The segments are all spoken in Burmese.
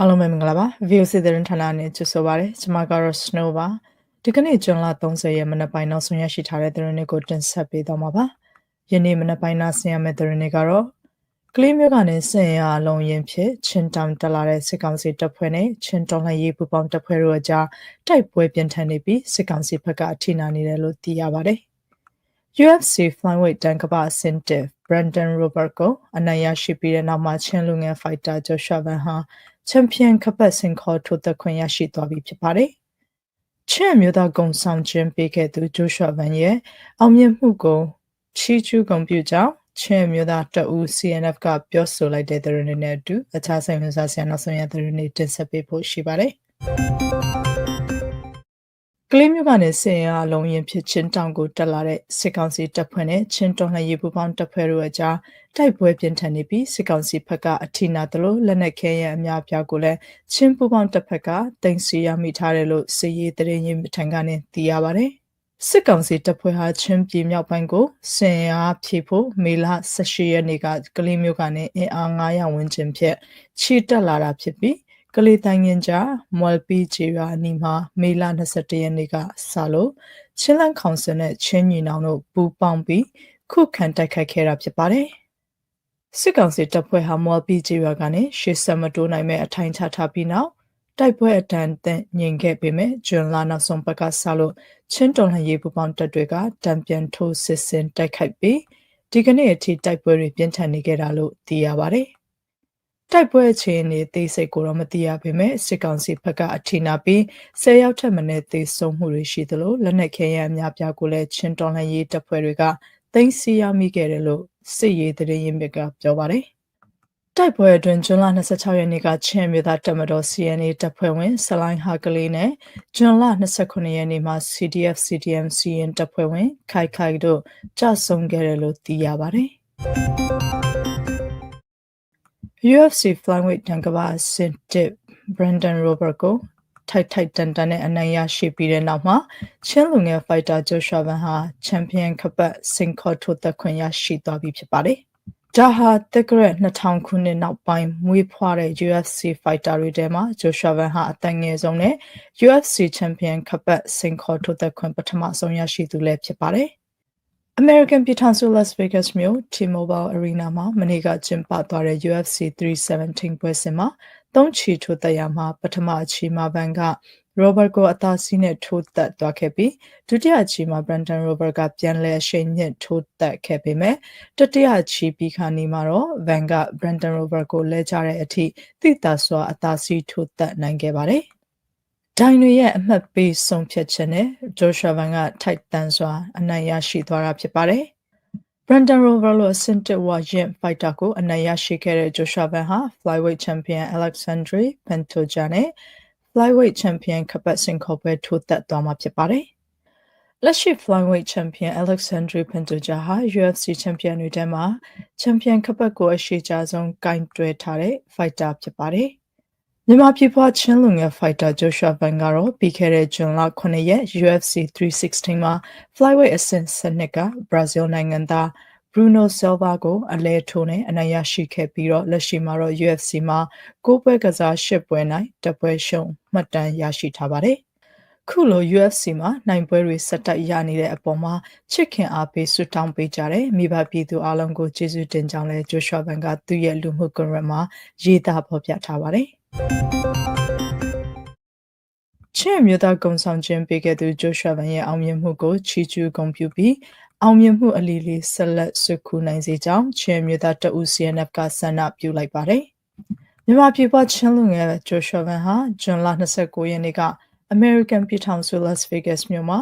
အားလုံးပဲမင်္ဂလာပါ VOC သတင်းဌာနနဲ့ကြိုဆိုပါရစေကျွန်မကတော့ Snow ပါဒီကနေ့ဇွန်လ30ရက်မနက်ပိုင်းနောက်ဆုံးရရှိထားတဲ့သတင်းတွေကိုတင်ဆက်ပေးသွားမှာပါယနေ့မနက်ပိုင်းနာဆင်ရမယ့်သတင်းတွေကတော့ကလေးမျိုးကနေစင်ရအလုံးရင်ဖြစ်ချင်းတောင်တက်လာတဲ့စစ်ကောင်စီတပ်ဖွဲ့နဲ့ချင်းတောင်လှန်ရေးပူပေါင်းတပ်ဖွဲ့တို့အကြားတိုက်ပွဲပြင်းထန်နေပြီးစစ်ကောင်စီဘက်ကအထိနာနေတယ်လို့သိရပါတယ် UFC Flyweight တန်ကပအဆင့်တက် Brandon Robert ကိုအနိုင်ရရှိပြီးတဲ့နောက်မှာချင်းလူငယ် fighter Joshua Van ဟာ ချန်ပီယံကပတ်စင်ခေါ်ထိုသက်ခွင့်ရရှိသွားပြီဖြစ်ပါတယ်။ချန်မျိုးသားကုံဆောင်ခြင်းပေးခဲ့သူ Joshua Van ရဲ့အောင်မြင်မှုကိုချီးကျူးဂုဏ်ပြုကြောင်းချန်မျိုးသားတအူ CNF ကပြောဆိုလိုက်တဲ့သတင်းတွေနဲ့အတူအခြားဆိုင်ဝင်စားဆရာနောက်ဆုံးရသတင်းတွေတင်ဆက်ပေးဖို့ရှိပါတယ်။ ကလေးမျိုးကနေစင်ရအလုံးရင်ဖြစ်ချင်းတောင်ကိုတက်လာတဲ့စစ်ကောင်စီတပ်ဖွဲ့နဲ့ချင်းတော်လှန်ရေးပူးပေါင်းတပ်ဖွဲ့တို့အကြားတိုက်ပွဲပြင်းထန်နေပြီးစစ်ကောင်စီဘက်ကအထိနာသလိုလက်နက်ခဲယံအများပြားကိုလည်းချင်းပူးပေါင်းတပ်ဖက်ကတင်စီရမိထားတယ်လို့စစ်ရေးတရင်ရင်ထံကနေသိရပါတယ်။စစ်ကောင်စီတပ်ဖွဲ့ဟာချင်းပြည်မြောက်ပိုင်းကိုစင်အားဖြည့်ဖို့မေလ18ရက်နေ့ကကလေးမျိုးကနေအင်အား900ဝန်းကျင်ဖြင့်ချီတက်လာတာဖြစ်ပြီး ကလေးတိုင်းငင်ကြားမော်လ်ပီဂျီရာနီမှာမေလ21ရက်နေ့ကစလို့ချင်းလန်ကောင်ဆယ်နဲ့ချင်းညီနောင်တို့ပူးပေါင်းပြီးခုခံတိုက်ခိုက်ခဲ့တာဖြစ်ပါတယ်။စစ်ကောင်စီတပ်ဖွဲ့ဟာမော်လ်ပီဂျီရာကနေရှေ့ဆက်မတိုးနိုင်မဲ့အထိုင်ချထားပြီးနောက်တိုက်ပွဲအတန်တန်ငြိမ်ခဲ့ပေမဲ့ဂျွန်လာနောက်ဆုံးပတ်ကဆလို့ချင်းတော်လှန်ရေးပူပေါင်းတပ်တွေကတံပြန်ထိုးစစ်ဆင်တိုက်ခိုက်ပြီးဒီကနေ့အထိတိုက်ပွဲတွေပြင်းထန်နေကြတာလို့သိရပါတယ်။ တိုက်ပွဲအခြေအနေသိစိတ်ကိုတော့မသိရပေမဲ့စစ်ကောင်စီဘက်ကအထိနာပြီး၁၀ရောက်ထက်မနည်းသေဆုံးမှုတွေရှိသလိုလက်နက်ခဲယမ်းအများပြားကိုလည်းချင်းတော်လှန်ရေးတပ်ဖွဲ့တွေကသိမ်းဆည်းရမိခဲ့တယ်လို့စစ်ရေးသတင်းရင်းမြစ်ကပြောပါတယ်။တိုက်ပွဲအတွင်းဇွန်လ26ရက်နေ့ကချင်းမြို့သားတပ်မတော် CNA တပ်ဖွဲ့ဝင်ဆလိုင်းဟာကလေးနဲ့ဇွန်လ29ရက်နေ့မှာ CDF CDM CN တပ်ဖွဲ့ဝင်ခိုင်ခိုင်တို့ကြဆုံခဲ့တယ်လို့သိရပါတယ်။ UFC Flyweight တန်ကဘာစင်တစ် Brandon Robert ကိုထိုက်ထိုက်တန်တန်နဲ့အနိုင်ရရှိပြီးတဲ့နောက်မှာချင်းလူငယ် fighter Joshua Van ဟာချန်ပီယံကပတ်စင်ခေါ်ထိုသက်ခွင့်ရရှိသွားပြီဖြစ်ပါတယ်။ဒါဟာတက်ကရက်2000ခုနှစ်နောက်ပိုင်းမွေးဖွားတဲ့ UFC fighter တွေထဲမှာ Joshua Van ဟာအသက်ငယ်ဆုံးနဲ့ UFC Champion ကပတ်စင်ခေါ်ထိုသက်ခွင့်ပထမဆုံးရရှိသူလည်းဖြစ်ပါတယ်။ American ပြည်ထောင်စု Las Vegas မြို့ T-Mobile Arena မှာမနေ့ကကျင်းပသွားတဲ့ UFC 317ပွဲစဉ်မှာသုံးချီထိုးသက်ရမှာပထမအချီမှာဘန်က Robert ကိုအသာစီးနဲ့ထိုးသက်သွားခဲ့ပြီးဒုတိယအချီမှာ Brandon Robert ကပြန်လည်အရှိန်မြင့်ထိုးသက်ခဲ့ပေမဲ့တတိယအချီပြီးခါနီမှာတော့ Van က Brandon Robert ကိုလဲကျတဲ့အထိတိတာစွာအသာစီးထိုးသက်နိုင်ခဲ့ပါတယ် ဒိုင်တွေရဲ့အမှတ်ပေးဆုံးဖြတ်ချက်နဲ့ဂျိုရှာဗန်ကထိုက်တန်စွာအနိုင်ရရှိသွားတာဖြစ်ပါတယ်။ Brandon Rover လိုအဆင့်တစ်ဝါရင်ဖိုက်တာကိုအနိုင်ရရှိခဲ့တဲ့ဂျိုရှာဗန်ဟာ Flyweight Champion Alexandre Pantoja နဲ့ Flyweight Champion ကပတ်စင်ခေါ်ပွဲထိုးသက်သွားမှာဖြစ်ပါတယ်။လက်ရှိ Flyweight Champion Alexandre Pantoja ဟာ UFC Champion တွေထဲမှာ Champion ကပတ်ကိုအရှိကြဆုံးကင်တွယ်ထားတဲ့ fighter ဖြစ်ပါတယ်။ မြန်မာပြည်ဖွားချင်းလူငယ်ဖိုက်တာဂျိုရှွာဗန်ကတော့ပြီးခဲ့တဲ့ဇွန်လ9ရက် UFC 316မှာ flyweight အဆင့်7ကဘရာဇီးနိုင်ငံသား Bruno Silva ကိုအလဲထိုးနဲ့အနိုင်ရရှိခဲ့ပြီးတော့လက်ရှိမှာတော့ UFC မှာကိုးပွဲကစား၈ပွဲနိုင်တပွဲရှုံးမှတ်တမ်းရရှိထားပါတယ်။ခုလို UFC မှာနိုင်ပွဲတွေဆက်တိုက်ရနေတဲ့အပေါ်မှာချစ်ခင်အားပေးဆွတောင်းပေးကြတယ်မိဘပြည်သူအားလုံးကိုကျေးဇူးတင်ကြောင်းလဲဂျိုရှွာဗန်ကသူ့ရဲ့လူမှုကွန်ရက်မှာရေးသားဖော်ပြထားပါတယ်။ ချင်းမြို့သားကုံဆောင်ခြင်းပေးခဲ့သူဂျိုရှွာဗန်ရဲ့အောင်မြင်မှုကိုချီးကျူးဂုဏ်ပြုပြီးအောင်မြင်မှုအလီလီဆက်လက်ဆွခုနိုင်စေကြောင်းချင်းမြို့သားတအူ CNF ကဆန္ဒပြုလိုက်ပါတယ်။မြန်မာပြည်ပချင်းလူငယ်ဂျိုရှွာဗန်ဟာဇွန်လ29ရက်နေ့က American ပြည်ထောင်စု Las Vegas မြို့မှာ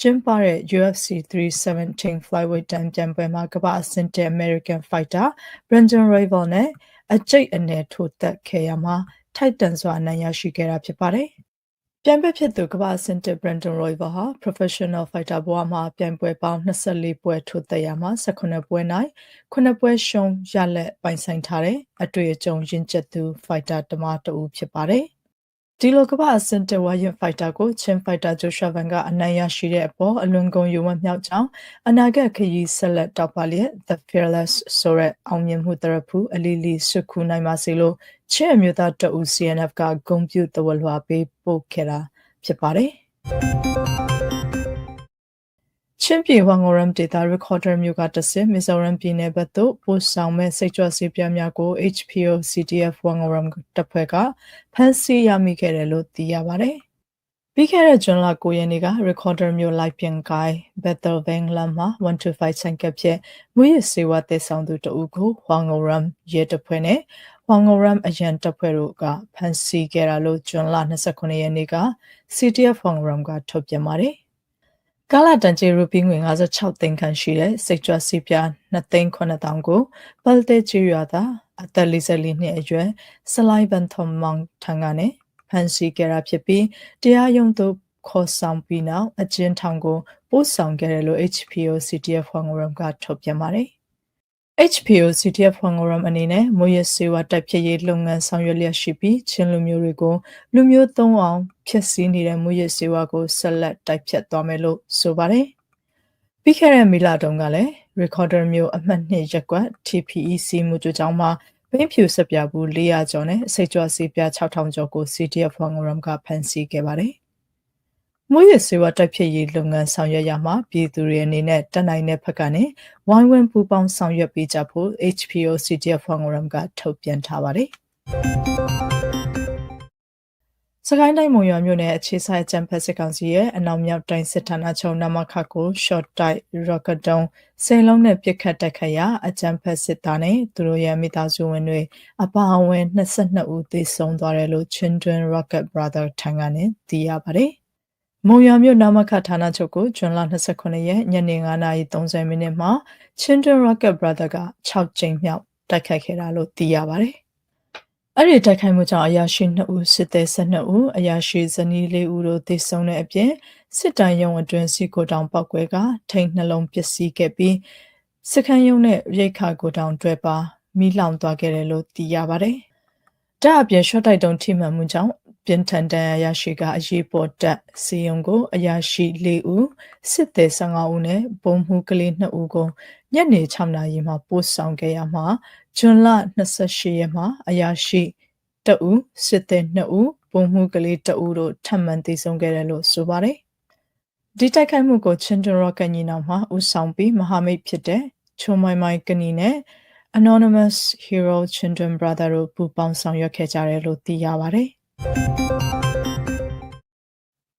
ကျင်းပတဲ့ UFC 317 Flyweight တန်ပြန်ပွဲမှာကမ္ဘာအဆင့်တဲ့ American Fighter Brandon Royval နဲ့အကျိတ်အနေထိုးသက်ခဲ့ရမှာ ထိုက်တန်စွာအနိုင်ရရှိခဲ့တာဖြစ်ပါတယ်။ပြိုင်ပွဲဖြစ်သူကမ္ဘာစင်တစ် Brandon Royval ဟာ professional fighter ဘဝမှာပြိုင်ပွဲပေါင်း24ပွဲထိုးသက်ရမှာ18ပွဲနိုင်9ပွဲရှုံးရလက်ပိုင်ဆိုင်ထားတဲ့အတွေ့အကြုံရင့်ကျက်သူ fighter တမတူဖြစ်ပါတယ်။ ဒီလိုကမ္ဘာအဆင့်တဝါရင်ဖိုက်တာကိုချင်းဖိုက်တာဂျိုရှာဗန်ကအနိုင်ရရှိတဲ့အပေါ်အလွန်ကုန်ယူမမြောက်ကြောင်းအနာဂတ်ခရီးဆက်လက်တောက်ပါလျက် The Fearless ဆိုတဲ့အောင်မြင်မှုတရဖူအလီလီစုခုနိုင်ပါစေလို့ချင်းအမျိုးသားတအူ CNF ကဂုံပြုတဝလွှာပေးပို့ခဲ့တာဖြစ်ပါတယ် ချင်းပြည်ဝမ်ဂိုရမ်ဒေတာ recorder မျိုးကတဆင်မီဇိုရမ်ပြည်နယ်ဘက်သို့ပို့ဆောင်မဲ့စိတ်ကြွဆေးပြားများကို HPO CTF ဝမ်ဂိုရမ်တပ်ဖွဲ့ကဖမ်းဆီးရမိခဲ့တယ်လို့သိရပါတယ်။ပြီးခဲ့တဲ့ဇွန်လ9ရက်နေ့က recorder မျိုး live ပြန်ကိုင်း Battle Bank လမ်းမှာ125ဆိုင်ကပ်ဖြင့်မွေးရစေဝါတက်ဆောင်သူတဦးကိုဝမ်ဂိုရမ်ရဲတပ်ဖွဲ့နဲ့ဝမ်ဂိုရမ်အရန်တပ်ဖွဲ့တို့ကဖမ်းဆီးခဲ့တာလို့ဇွန်လ29ရက်နေ့က CTF ဝမ်ဂိုရမ်ကထုတ်ပြန်ပါတယ်။ ကာလာတန်ချေရူပီငွေ56သိန်းခန့်ရှိတဲ့စိတ်ကြွစီးပြား2သိန်း9000ကိုပလတေချီရွာသားအသက်44နှစ်အရွယ်ဆလိုက်ဗန်သွန်မောင်ထံကနေဖန်စီကြတာဖြစ်ပြီးတရားရုံးသို့ခေါ်ဆောင်ပြီးနောက်အကျဉ်းထောင်ကိုပို့ဆောင်ခဲ့တယ်လို့ HPO CTF ဟောင်ဂရမ်ကထုတ်ပြန်ပါတယ်။ HPO CTF ဟွန်ဂရမ်အနေနဲ့မိုးရစေဝါတိုက်ဖြစ်ရေးလုပ်ငန်းဆောင်ရွက်လျက်ရှိပြီးချင်းလူမျိုးတွေကိုလူမျိုးသုံးအောင်ဖျက်ဆီးနေတဲ့မိုးရစေဝါကိုဆက်လက်တိုက်ဖြတ်သွားမယ်လို့ဆိုပါတယ်။ပြီးခဲ့တဲ့မီလာတုန်းကလည်း recorder မျိုးအမှတ်2ရက်ကွက် TPEC မှုကြကြောင်းမှာဘင်းဖြူဆက်ပြဘူး400ကျော်နဲ့စိတ်ကြွစေးပြ6000ကျော်ကို CTF ဟွန်ဂရမ်ကဖမ်းဆီးခဲ့ပါတယ်။ မွေးရစေဝါတိုက်ဖြစ်ရေးလုပ်ငန်းဆောင်ရွက်ရမှာပြည်သူတွေအနေနဲ့တက်နိုင်တဲ့ဘက်ကနေဝိုင်းဝန်းပူးပေါင်းဆောင်ရွက်ပေးကြဖို့ HPO CTF Forum ကထုတ်ပြန်ထားပါတယ်။စကိုင်းတိုင်းမုံရွာမြို့နယ်အခြေဆိုင်ချမ်ဖက်စစ်ကောင်စီရဲ့အနောက်မြောက်တိုင်းစစ်ဌာနချုပ်နမခကို short type rocket တုံးစိန်လုံးနဲ့ပစ်ခတ်တိုက်ခတ်ရာအချမ်ဖက်စစ်သားနဲ့သူတို့ရဲ့မိသားစုဝင်တွေအပါအဝင်22ဦးသေဆုံးသွားတယ်လို့ Children Rocket Brother ထံကနေသိရပါတယ်။ မုံရွာမြို့နာမခဌာနချုပ်ကိုဇွန်လ29ရက်ညနေ9:30မိနစ်မှာ Children Rocket Brother က6ကြိမ်မြောက်တိုက်ခိုက်ခဲ့တာလို့သိရပါတယ်။အဲ့ဒီတိုက်ခိုက်မှုကြောင့်အရာရှိ2ဦးစစ်သည်12ဦးအရာရှိဇနီး4ဦးတို့သေဆုံးတဲ့အပြင်စစ်တိုင်ရုံအတွင်းစီကိုတောင်ပောက်ကွဲကထိန်နှလုံးပျက်စီးခဲ့ပြီးစခန်းရုံနဲ့ရိတ်ခါကိုတောင်တွဲပါမိလောင်သွားခဲ့တယ်လို့သိရပါတယ်။ဒါအပြင်ရှော့တိုက်တုံထိမှန်မှုကြောင့် ပြင်းထန်တန်အရာရှိကအရေးပေါ်တက်စီယုံကိုအရာရှိ၄ဦးစစ်သည်15ဦးနဲ့ဘုံမှုကလေး2ဦးကိုညနေ6နာရီမှာပို့ဆောင်ခဲ့ရမှာဇွန်လ28ရက်မှာအရာရှိတဦးစစ်သည်2ဦးဘုံမှုကလေး2ဦးတို့ထပ်မံတည်ဆုံခဲ့တယ်လို့ဆိုပါတယ်ဒီတိုက်ခိုက်မှုကိုချင်းတရော့ကညီနောင်မှာဦးဆောင်ပြီးမဟာမိတ်ဖြစ်တဲ့ချုံမိုင်မိုင်ကနီနဲ့ Anonymous Hero Children Brother တို့ပူးပေါင်းဆောင်ရွက်ခဲ့ကြတယ်လို့သိရပါတယ်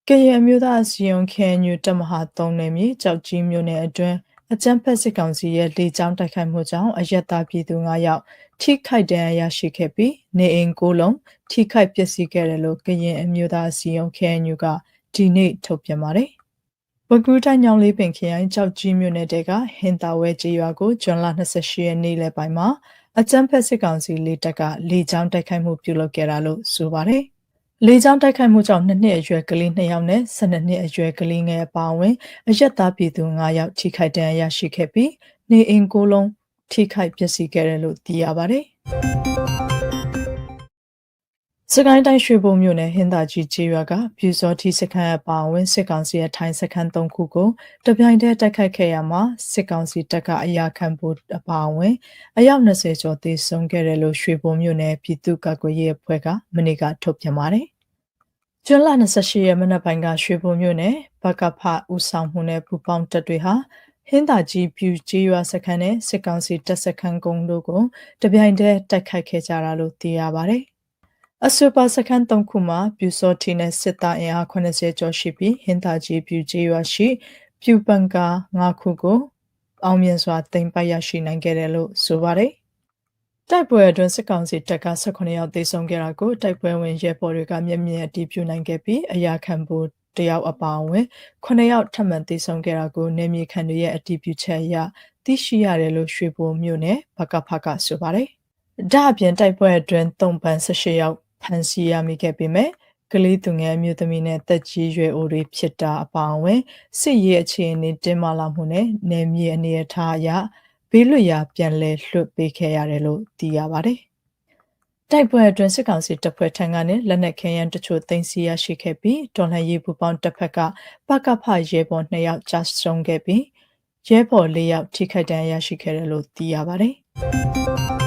ကရအမျိုးသားစီယုံခဲညူတမဟာ3နယ်မြေကြောက်ကြီးမြို့နယ်အတွင်း အကြမ်းဖက်စစ်ကောင်စီရဲ့လေကြောင်းတိုက်ခိုက်မှုကြောင့် အရက်သားပြည်သူ9ယောက် ထိခိုက်ဒဏ်ရာရရှိခဲ့ပြီး နေအိမ်9လုံး ထိခိုက်ပျက်စီးခဲ့တယ်လို့ ကရင်အမျိုးသားစီယုံခဲညူကဒီနေ့ထုတ်ပြန်ပါတယ်။ဘကူတိုင်းညောင်လေးပင်ခရိုင်ကြောက်ကြီးမြို့နယ်တဲကဟင်တာဝဲကျေးရွာကိုဇွန်လ28ရက်နေ့လယ်ပိုင်းမှာ အကြမ်းဖက်စစ်ကောင်စီလေတပ်ကလေကြောင်းတိုက်ခိုက်မှုပြုလုပ်ခဲ့တာလို့ဆိုပါတယ်။လေကြောင်းတိုက်ခိုက်မှုကြောင့်နှစ်နှစ်အရွယ်ကလေး2ယောက်နဲ့12နှစ်အရွယ်ကလေးငယ်အပါအဝင်အရက်သားပြည်သူ9ယောက်ထိခိုက်ဒဏ်ရာရရှိခဲ့ပြီးနေအိမ်ကိုလုံးထိခိုက်ပျက်စီးခဲ့တယ်လို့သိရပါတယ်။ စကိုင်းတိုင်းရွှေဘုံမြို့နယ်ဟင်းသာကြီးကျေးရွာကပြူစောတိစခန်းအပါအဝင်စစ်ကောင်စီရဲ့ထိုင်းစခန်း၃ခုကိုတပြိုင်တည်းတိုက်ခိုက်ခဲ့ရမှာစစ်ကောင်စီတပ်ကအရာခံဖို့အပါအဝင်အယောက်20ကျော်သေဆုံးခဲ့တယ်လို့ရွှေဘုံမြို့နယ်ပြည်သူ့ကာကွယ်ရေးအဖွဲ့ကမနေ့ကထုတ်ပြန်ပါတယ်။ကျွန်းလ28ရက်မနက်ပိုင်းကရွှေဘုံမြို့နယ်ဘကဖဦးဆောင်မှုနဲ့ပူပေါင်းတပ်တွေဟာဟင်းသာကြီးပြူကျေးရွာစခန်းနဲ့စစ်ကောင်စီတပ်စခန်းကုန်းတို့ကိုတပြိုင်တည်းတိုက်ခိုက်ခဲ့ကြတာလို့သိရပါတယ်။ အဆိုပါစခန်း၃ခုမှာပြူစောတီနဲ့စစ်သားအင်အား80ကျော်ရှိပြီးဟင်သာကြီးပြူကျေးရွာရှိပြူပန်ကာ၅ခုကို အောင်မြင်စွာတင်ပိုက်ရရှိနိုင်ခဲ့တယ်လို့ဆိုပါတယ်။တိုက်ပွဲအတွင်းစစ်ကောင်စီတပ်က18ရောက်သေဆုံးခဲ့တာကိုတိုက်ပွဲဝင်ရဲဘော်တွေကမျက်မြင်အတည်ပြုနိုင်ခဲ့ပြီးအရာခံဖို့တယောက်အပါအဝင်9ယောက်ထပ်မံသေဆုံးခဲ့တာကိုနေမြေခံတွေရဲ့အတည်ပြုချက်အရသိရှိရတယ်လို့ရွှေဘိုမြို့နယ်ဘကဖကဆိုပါတယ်။ဒါအပြင်တိုက်ပွဲအတွင်း၃ပန်း18ရောက် ဖမ်းဆီးရမိခဲ့ပေမဲ့ကလေးသူငယ်မျိုးသမီးနဲ့တက်ကြီးရွယ်အိုတွေဖြစ်တာအပါအဝင်စစ်ရေးအခြေအနေတင်းမာလာမှုနဲ့နယ်မြေအနေအထားအရဘေးလွတ်ရာပြန်လည်လွှတ်ပေးခဲ့ရတယ်လို့သိရပါတယ်။တိုက်ပွဲအတွင်းစစ်ကောင်စီတပ်ဖွဲ့ထံကနေလက်နက်ခဲယမ်းတချို့သိမ်းဆည်းရရှိခဲ့ပြီးတော်လှန်ရေးပူပေါင်းတပ်ဖက်ကပကဖရဲဘော်2ယောက်ကြာဆုံးခဲ့ပြီးရဲဘော်4ယောက်ထိခိုက်ဒဏ်ရာရရှိခဲ့တယ်လို့သိရပါတယ်။